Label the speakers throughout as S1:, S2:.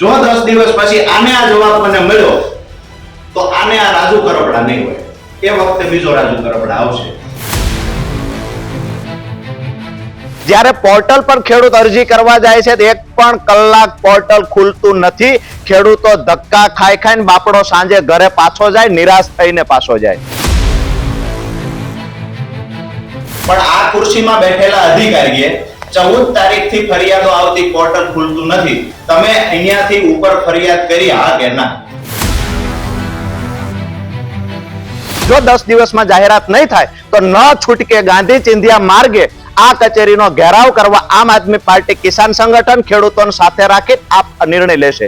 S1: જો દસ દિવસ પછી આને આ જવાબ મને મળ્યો તો આને આ રાજુ કરપડા નહીં હોય. એ વખતે બીજો રાજુ કરપડા આવશે.
S2: જ્યારે પોર્ટલ પર ખેડૂત અરજી કરવા જાય છે તો એક પણ કલાક પોર્ટલ ખુલતું નથી. ખેડૂતો ધક્કા ખાઈ ખાઈને બાપડો સાંજે ઘરે પાછો જાય નિરાશ થઈને પાછો જાય.
S1: પણ આ ખુરશીમાં બેઠેલા અધિકારીએ ચૌદ તારીખથી ફરિયાદો આવતી પોર્ટલ ખુલતું નથી. તમે અહીંયાથી ઉપર ફરિયાદ કરી હા કે ના.
S2: જો દસ દિવસમાં જાહેરાત નહીં થાય, તો ન છૂટકે ગાંધી ચિંધિયા માર્ગે આ કચેરીનો ઘેરાવ કરવા આમ આદમી પાર્ટી કિસાન સંગઠન ખેડૂતોને સાથે રાખી આ નિર્ણય લેશે.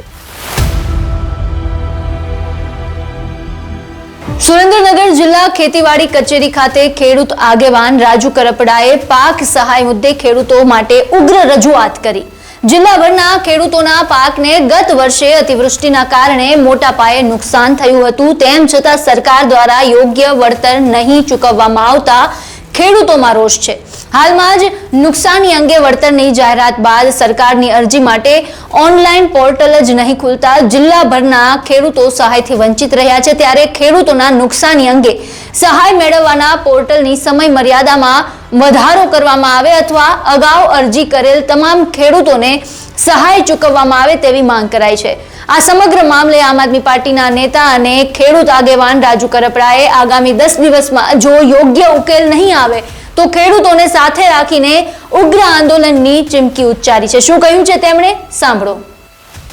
S3: સુરેન્દ્રનગર જિલ્લા ખેતીવાડી કચેરી ખાતે ખેડૂત આગેવાન રાજુ કરપડાએ પાક સહાય મુદ્દે ખેડૂતો માટે ઉગ્ર રજૂઆત કરી. જિલ્લાભરના ખેડૂતોના પાકને ગત વર્ષે અતિવૃષ્ટિના કારણે મોટા પાયે નુકસાન થયું હતું. તેમ છતાં સરકાર દ્વારા યોગ્ય વળતર નહીં ચૂકવવામાં આવતા ખેડૂતોમાં રોષ છે. હાલમાં જ નુકસાની અંગે વળતરની જાહેરાત બાદ સરકારની અરજી માટે ઓનલાઈન પોર્ટલ જ નહીં ખુલતા જિલ્લાભરના ખેડૂતો સહાયથી વંચિત રહ્યા છે. ત્યારે ખેડૂતોના નુકસાની અંગે સહાય મેળવવાના પોર્ટલની સમય મર્યાદામાં વધારો કરવામાં આવે અથવા અગાઉ અરજી કરેલ તમામ ખેડૂતોને સહાય ચૂકવવામાં આવે તેવી માંગ કરાઈ છે. આ સમગ્ર મામલે આમ આદમી પાર્ટીના નેતા અને ખેડૂત આગેવાન રાજુ કરપડાએ આગામી દસ દિવસમાં જો યોગ્ય ઉકેલ નહીં આવે તો ખેડૂતોને સાથે રાખીને ઉગ્ર આંદોલનની ચીમકી ઉચ્ચારી છે. શું કહ્યું છે તેમણે? સાંભળો.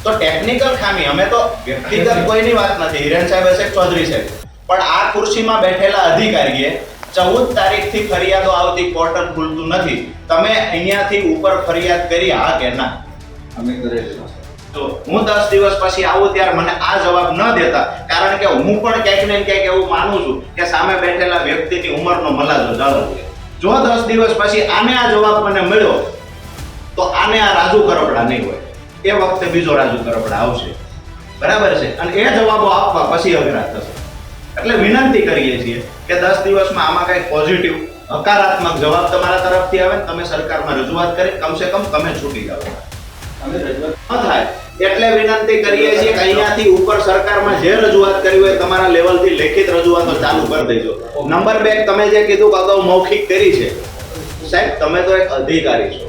S1: તો ટેકનિકલ ખામી અમે તો વ્યક્તિગત કોઈની વાત નથી. હિરેન સાહેબ હશે ચૌધરી સાહેબ. પણ આ ખુરશીમાં બેઠેલા અધિકારીએ ચૌદ તારીખથી ફરિયાદો આવતી પોર્ટલ ખુલતું નથી. તમે અહીંયાથી ઉપર ફરિયાદ કરી હા કે ના?
S4: અમે કરેલી
S1: તો હું દસ દિવસ પછી આવું ત્યારે મને આ જવાબ ન દેતા કારણ કે હું પણ ક્યાંક ને ક્યાંક એવું માનું છું કે સામે બેઠેલા વ્યક્તિની ઉંમરનો મલાજો જાળવવો જો દસ દિવસ પછી આને આ જવાબ મને મળ્યો, તો આને આ રાજુ કરપડા નહીં હોય. એ વખતે બીજો રાજુ કરપડા આવશે. બરાબર છે? અને એ જવાબો આપવા પછી અઘરા થશે. એટલે વિનંતી કરીએ છીએ કે દસ દિવસમાં આમાં કંઈક પોઝિટિવ હકારાત્મક જવાબ તમારા તરફથી આવે તમે સરકારમાં રજૂઆત કરી, કમસે કમ તમે છૂટી જાઓ.
S4: અમે રજૂઆત
S1: ન થાય. એટલે વિનંતી કરીએ છીએ કે અહીંયાથી ઉપર સરકારમાં જે રજૂઆત કરી હોય તમારા લેવલથી લેખિત રજૂઆતો ચાલુ કરી દેજો. નંબર બે, તમે જે કીધું અગાઉ મૌખિક કરી છે. સાહેબ, તમે તો એક અધિકારી છો.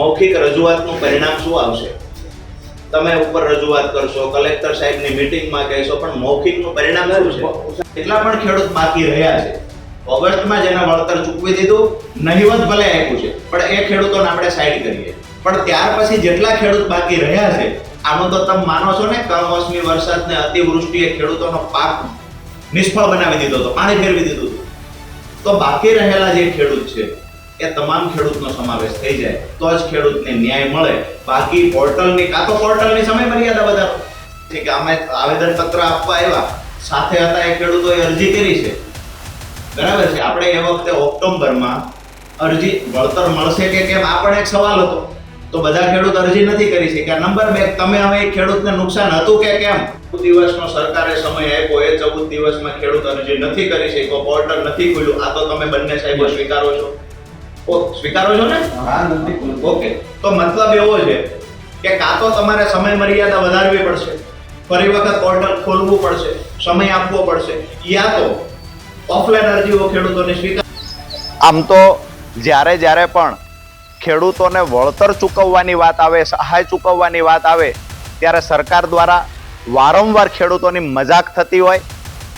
S1: મૌખિક રજૂઆતનું પરિણામ શું આવશે? તમે ઉપર રજૂઆત કરશો, કલેક્ટર સાહેબની મિટિંગમાં કહેશો, પણ મૌખિકનું પરિણામ શું છે? એટલા પણ ખેડૂત બાકી રહ્યા છે. ઓગસ્ટમાં જેને વળતર ચૂકવી દીધું નહીવત ભલે આપ્યું છે. પણ એ ખેડૂતોને આપણે સાઈડ કરીએ. પણ ત્યાર પછી જેટલા ખેડૂત બાકી રહ્યા છે, આનું તો તમે માનો છો ને, કમોસમી વરસાદ ને અતિવૃષ્ટિએ ખેડૂતોનો પાક નિષ્ફળ બનાવી દીધો હતો, પાણી ફેરવી દીધું તો બાકી રહેલા જે ખેડૂત છે, એ તમામ ખેડૂતનો સમાવેશ થઈ જાય, તો જ ખેડૂતને ન્યાય મળે. બાકી પોર્ટલની, કાં તો પોર્ટલની સમય મર્યાદા વધારો. છે કે અમે આવેદન પત્ર આપવા આવ્યા, સાથે હતા એ ખેડૂતોએ અરજી કરી છે. બરાબર છે? આપણે એ વખતે ઓક્ટોબરમાં અરજી, વળતર મળશે કે કેમ? આ પણ એક સવાલ હતો. તો બધા ખેડૂત અરજી નથી કરી શક્યા. નંબર બે તમે હવે એ ખેડૂતને નુકસાન હતું કે કેમ? દિવસનો સરકારે સમય આપ્યો એ ચૌદ દિવસમાં ખેડૂત અરજી નથી કરી શક્યો પોર્ટલ નથી ખુલ્યું. આ તો તમે બંને સાહેબો સ્વીકારો છો. ઓ સ્વીકારો છો ને?
S4: હા નથી
S1: ઓકે. તો મતલબ એવો છે કે કાં તો તમારે સમય મર્યાદા વધારવી પડશે. ફરી વખત પોર્ટલ ખોલવું પડશે. સમય આપવો પડશે. યા તો ઓફલાઈન અરજીઓ ખેડૂતોને સ્વીકાર
S2: આમ તો જ્યારે જ્યારે પણ ખેડૂતોને વળતર ચૂકવવાની વાત આવે, સહાય ચૂકવવાની વાત આવે, ત્યારે સરકાર દ્વારા વારંવાર ખેડૂતોની મજાક થતી હોય,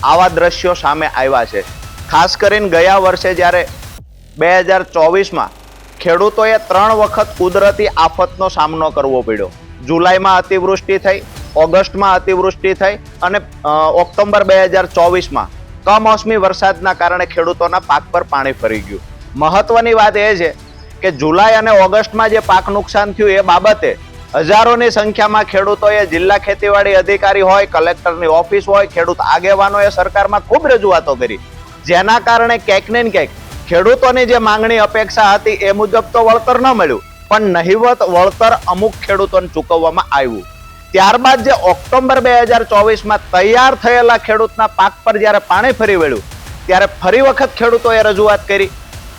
S2: આવા દ્રશ્યો સામે આવ્યા છે. ખાસ કરીને ગયા વર્ષે જ્યારે બે હજાર ચોવીસમાં ખેડૂતોએ ત્રણ વખત કુદરતી આફતનો સામનો કરવો પડ્યો. જુલાઈમાં અતિવૃષ્ટિ થઈ, ઓગસ્ટમાં અતિવૃષ્ટિ થઈ અને ઓક્ટોબર બે હજાર ચોવીસમાં કમોસમી વરસાદના કારણે ખેડૂતોના પાક પર પાણી ફરી ગયું. મહત્વની વાત એ છે કે જુલાઈ અને ઓગસ્ટમાં જે પાક નુકસાન થયું એ બાબતે હજારોની સંખ્યામાં ખેડૂતોએ જિલ્લા ખેતીવાડી અધિકારી હોય, કલેક્ટરની ઓફિસ હોય, ખેડૂત આગેવાનોએ સરકારમાં ખૂબ રજૂઆતો કરી. જેના કારણે ક્યાંક ને ક્યાંક ખેડૂતોની જે માંગણી અપેક્ષા હતી એ મુજબ તો વળતર ન મળ્યું, પણ નહિવત વળતર અમુક ખેડૂતોને ચૂકવવામાં આવ્યું. ત્યારબાદ જે ઓક્ટોબર બે હજાર ચોવીસમાં તૈયાર થયેલા ખેડૂતના પાક પર જ્યારે પાણી ફરી વળ્યું, ત્યારે ફરી વખત ખેડૂતોએ રજૂઆત કરી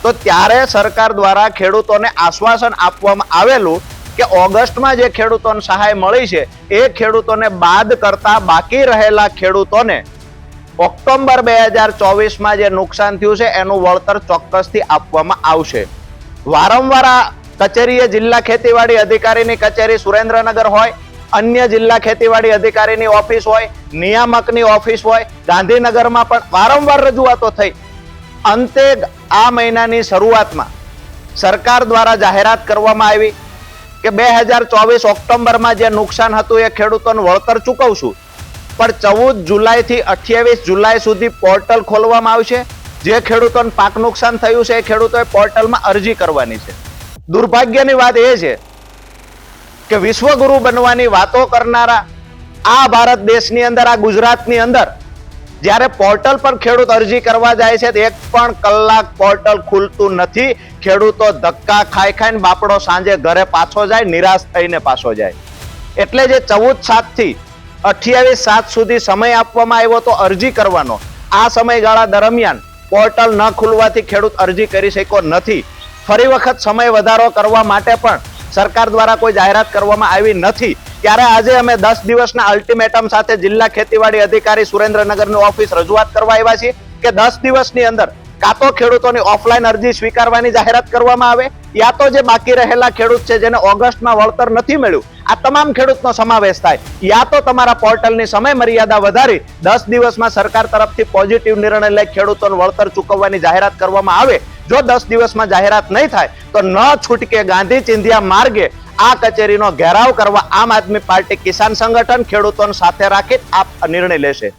S2: તો ત્યારે સરકાર દ્વારા ખેડૂતોને આશ્વાસન આપવામાં આવેલું
S1: કે ઓગસ્ટમાં જે ખેડૂતોને સહાય મળી છે, એ ખેડૂતોને બાદ કરતા બાકી રહેલા ખેડૂતોને ઓક્ટોબર બે હજાર ચોવીસમાં જે નુકસાન થયું છે, એનું વળતર ચોક્કસથી આપવામાં આવશે. વારંવાર કચેરીએ જિલ્લા ખેતીવાડી અધિકારીની કચેરી સુરેન્દ્રનગર હોય, અન્ય જિલ્લા ખેતીવાડી અધિકારીની ઓફિસ હોય, નિયામકની ઓફિસ હોય, ગાંધીનગરમાં પણ વારંવાર રજૂઆતો થઈ. અંતે આ મહિનાની શરૂઆતમાં સરકાર દ્વારા જાહેરાત કરવામાં આવી કે બે હજાર ચોવીસ ઓક્ટોબરમાં જે નુકસાન હતું એ ખેડૂતોને વળતર ચૂકવશું. પણ ચૌદ જુલાઈથી અઠ્યાવીસ જુલાઈ સુધી પોર્ટલ ખોલવામાં આવશે. જે ખેડૂતોને પાક નુકસાન થયું છે એ ખેડૂતોએ પોર્ટલમાં અરજી કરવાની છે. દુર્ભાગ્યની વાત એ છે કે વિશ્વગુરુ બનવાની વાતો કરનારા આ ભારત દેશની અંદર, આ ગુજરાતની અંદર જ્યારે પોર્ટલ પર ખેડૂત અરજી કરવા જાય છે એક પણ કલાક પોર્ટલ ખુલતું નથી. ખેડૂતો ધક્કા ખાઈ ખાઈને બાપડો સાંજે ઘરે પાછો જાય, નિરાશ થઈને પાછો જાય. એટલે જે ચૌદ સાતથી અઠ્યાવીસ સાત સુધી સમય આપવામાં આવ્યો તો અરજી કરવાનો. આ સમયગાળા દરમિયાન પોર્ટલ ન ખુલવાથી ખેડૂત અરજી કરી શક્યો નથી. ફરી વખત સમય વધારો કરવા માટે પણ સરકાર દ્વારા કોઈ જાહેરાત કરવામાં આવી નથી. ત્યારે આજે અમે દસ દિવસના અલ્ટિમેટમ સાથે જિલ્લા ખેતીવાડી અધિકારી સુરેન્દ્રનગરની ઓફિસ રજૂઆત કરવા આવ્યા છીએ કે દસ દિવસની અંદર કાં તો ખેડૂતોની ઓફલાઈન અરજી સ્વીકારવાની જાહેરાત કરવામાં આવે, યા તો જે બાકી રહેલા ખેડૂત છે જેને ઓગસ્ટમાં વળતર નથી મળ્યું, આ તમામ ખેડૂતનો સમાવેશ થાય. યા તો તમારા પોર્ટલની સમય મર્યાદા વધારી દસ દિવસમાં સરકાર તરફથી પોઝિટિવ નિર્ણય લઈ ખેડૂતોને વળતર ચૂકવવાની જાહેરાત કરવામાં આવે. જો દસ દિવસમાં જાહેરાત નહીં થાય, તો ન છૂટકે ગાંધી ચિંધિયા માર્ગે આ કચેરીનો ઘેરાવ કરવા આમ આદમી પાર્ટી કિસાન સંગઠન ખેડૂતોને સાથે રાખી આ નિર્ણય લેશે.